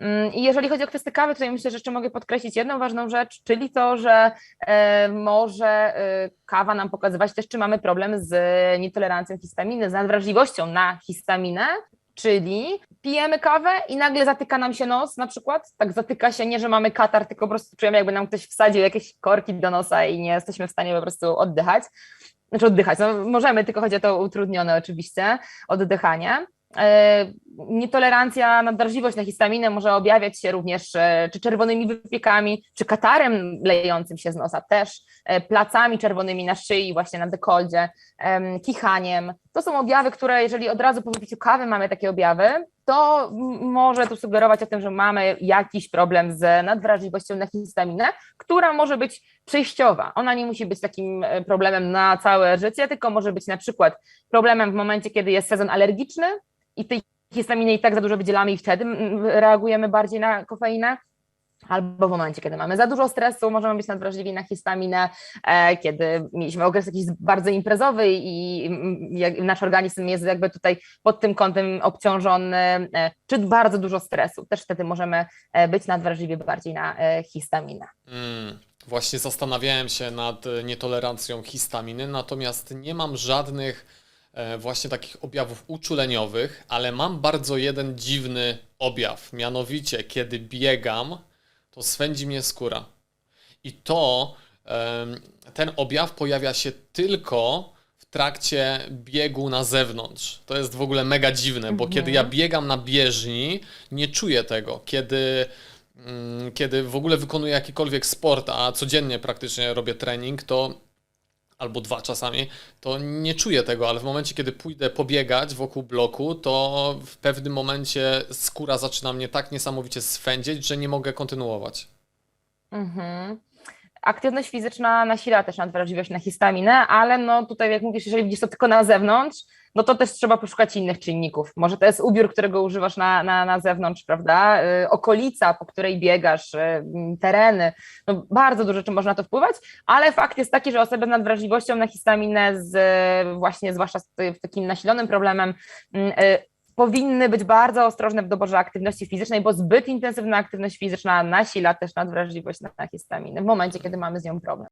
Mm, I jeżeli chodzi o kwestię kawy, ja myślę, że jeszcze mogę podkreślić jedną ważną rzecz, czyli to, że e, może e, kawa nam pokazywać też, czy mamy problem z nietolerancją histaminy, z nadwrażliwością na histaminę, czyli pijemy kawę i nagle zatyka nam się nos na przykład, tak zatyka się, nie, że mamy katar, tylko po prostu czujemy, jakby nam ktoś wsadził jakieś korki do nosa i nie jesteśmy w stanie po prostu oddychać. Znaczy oddychać, no możemy, tylko chodzi o to utrudnione oczywiście oddychanie. E, Nietolerancja, nadwrażliwość na histaminę może objawiać się również e, czy czerwonymi wypiekami, czy katarem lejącym się z nosa, też e, placami czerwonymi na szyi, właśnie na dekoldzie, em, kichaniem. To są objawy, które jeżeli od razu po wypiciu kawy mamy takie objawy, to może to sugerować o tym, że mamy jakiś problem z nadwrażliwością na histaminę, która może być przejściowa. Ona nie musi być takim problemem na całe życie, tylko może być na przykład problemem w momencie, kiedy jest sezon alergiczny i tej histaminy i tak za dużo wydzielamy i wtedy reagujemy bardziej na kofeinę. Albo w momencie, kiedy mamy za dużo stresu, możemy być nadwrażliwi na histaminę, e, kiedy mieliśmy okres jakiś bardzo imprezowy i nasz organizm jest jakby tutaj pod tym kątem obciążony, e, czy bardzo dużo stresu. Też wtedy możemy e, być nadwrażliwi bardziej na histaminę. Mm, właśnie zastanawiałem się nad nietolerancją histaminy, natomiast nie mam żadnych właśnie takich objawów uczuleniowych, ale mam bardzo jeden dziwny objaw. Mianowicie, kiedy biegam, to swędzi mnie skóra. I to, ten objaw pojawia się tylko w trakcie biegu na zewnątrz. To jest w ogóle mega dziwne, bo kiedy ja biegam na bieżni, nie czuję tego. Kiedy mm, kiedy w ogóle wykonuję jakikolwiek sport, a codziennie praktycznie robię trening, to albo dwa czasami, to nie czuję tego, ale w momencie, kiedy pójdę pobiegać wokół bloku, to w pewnym momencie skóra zaczyna mnie tak niesamowicie swędzić, że nie mogę kontynuować. Mhm. Aktywność fizyczna nasila też nadwrażliwość na histaminę, ale no tutaj jak mówisz, jeżeli widzisz to tylko na zewnątrz, no to też trzeba poszukać innych czynników. Może to jest ubiór, którego używasz na, na, na zewnątrz, prawda? Y, okolica, po której biegasz, y, tereny, no bardzo dużo rzeczy można na to wpływać, ale fakt jest taki, że osoby z nadwrażliwością na histaminę, z, właśnie zwłaszcza z takim nasilonym problemem, mm, y, powinny być bardzo ostrożne w doborze aktywności fizycznej, bo zbyt intensywna aktywność fizyczna nasila też nadwrażliwość na, na histaminę w momencie, kiedy mamy z nią problem.